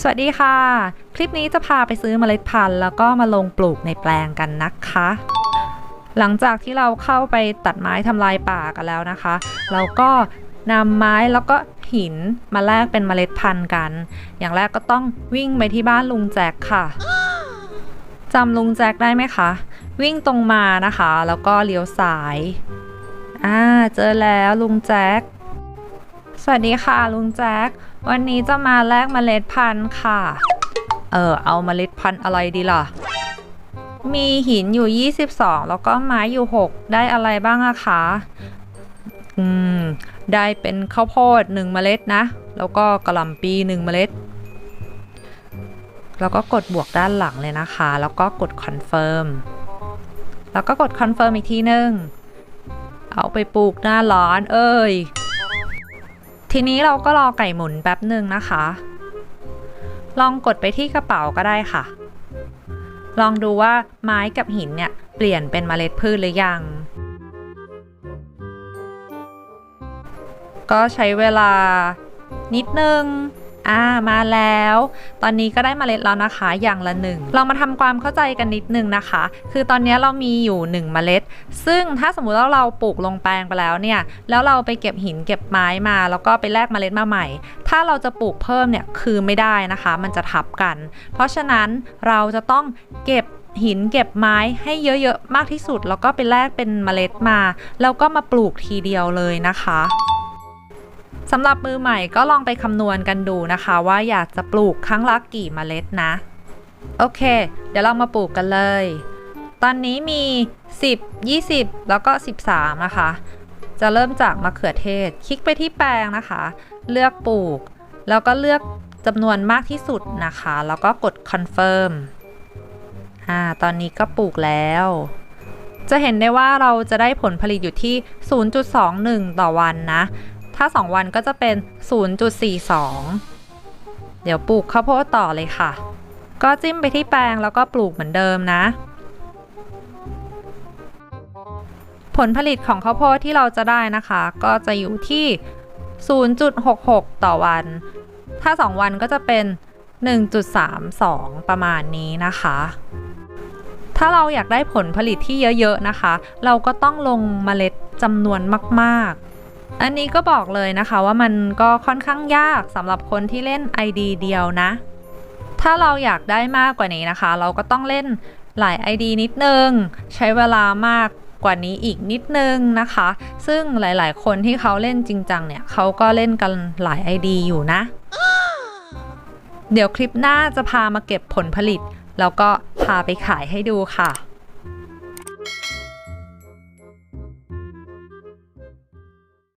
สวัสดีค่ะ คลิปนี้จะพาไปซื้อเมล็ดพันธุ์ แล้วก็มาลงปลูกในแปลงกันนะคะ หลังจากที่เราเข้าไปตัดไม้ทำลายป่ากันแล้วนะคะ เราก็นำไม้แล้วก็หินมาแลกเป็นเมล็ดพันธุ์กัน อย่างแรกก็ต้องวิ่งไปที่บ้านลุงแจ็คค่ะจำลุงแจ็คได้ไหมคะ วิ่งตรงมานะคะ แล้วก็เลี้ยวซ้ายอ่าเจอแล้วลุงแจ็ค สวัสดีค่ะลุงแจ็ค วันนี้จะมาแลกเมล็ดพันธุ์ค่ะ เออ เอาเมล็ดพันธุ์อะไรดีล่ะ มีหินอยู่ 22 แล้วก็ไม้อยู่ 6 ได้อะไรบ้างอะคะ อืม ได้เป็นข้าวโพด1เมล็ดนะ แล้วก็กระหล่ำปี1เมล็ด แล้วก็กดบวกด้านหลังเลยนะคะ แล้วก็กดคอนเฟิร์ม แล้วก็กดคอนเฟิร์มอีกทีนึง เอาไปปลูกหน้าร้อน เอ้ย ทีนี้เราก็รอไก่หมุนแป๊บหนึ่งนะคะ ลองกดไปที่กระเป๋าก็ได้ค่ะ ลองดูว่าไม้กับหินเนี่ยเปลี่ยนเป็นเมล็ดพืชหรือยัง ก็ใช้เวลานิดนึง อ่ามาแล้ว ตอนนี้ก็ได้เมล็ดแล้วนะคะอย่างละหนึ่งเรามาทำความเข้าใจกันนิดนึงนะคะ คือตอนนี้เรามีอยู่1เมล็ด ซึ่งถ้าสมมุติว่าเราปลูกลงแปลงไปแล้วเนี่ยแล้วเราไปเก็บหินเก็บไม้มา แล้วก็ไปแลกเมล็ดมาใหม่ ถ้าเราจะปลูกเพิ่มเนี่ยคือไม่ได้นะคะ มันจะทับกัน เพราะฉะนั้นเราจะต้องเก็บหินเก็บไม้ให้เยอะๆมากที่สุด แล้วก็ไปแลกเป็นเมล็ดมา แล้วก็มาปลูกทีเดียวเลยนะคะ สำหรับมือใหม่ก็ลองไปคำนวณกันดูนะคะ ว่าอยากจะปลูกครั้งละกี่เมล็ดนะ โอเค เดี๋ยวเรามาปลูกกันเลย ตอนนี้มี 10 20 แล้วก็ 13 นะคะ จะเริ่มจากมะเขือเทศ คลิกไปที่แปลงนะคะ เลือกปลูก แล้วก็เลือกจำนวนมากที่สุดนะคะ แล้วก็กด confirm อ่า ตอนนี้ก็ปลูกแล้ว จะเห็นได้ว่าเราจะได้ผลผลิตอยู่ที่ 0.21 ต่อวันนะา 2 วันก็จะเป็น 0.42 เดี๋ยวปลูกข้าวโพดต่อเลยค่ะ ก็จิ้มไปที่แปลงแล้วก็ปลูกเหมือนเดิมนะ ผลผลิตของข้าวโพดที่เราจะได้นะคะ ก็จะอยู่ที่ 0.66 ต่อวัน ถ้า 2 วันก็จะเป็น 1.32 ประมาณนี้นะคะถ้าเราอยากได้ผลผลิตที่เยอะ ๆ นะคะ เราก็ต้องลงเมล็ดจำนวนมาก ๆ อันนี้ก็บอกเลยนะคะว่ามันก็ค่อนข้างยากสำหรับคนที่เล่น ID เดียวนะ ถ้าเราอยากได้มากกว่านี้นะคะ เราก็ต้องเล่นหลาย ID นิดนึง ใช้เวลามากกว่านี้อีกนิดนึงนะคะ ซึ่งหลายๆ คนที่เขาเล่นจริงจังเนี่ยเขาก็เล่นกันหลาย ID อยู่นะ เดี๋ยวคลิปหน้าจะพามาเก็บผลผลิต แล้วก็พาไปขายให้ดูค่ะ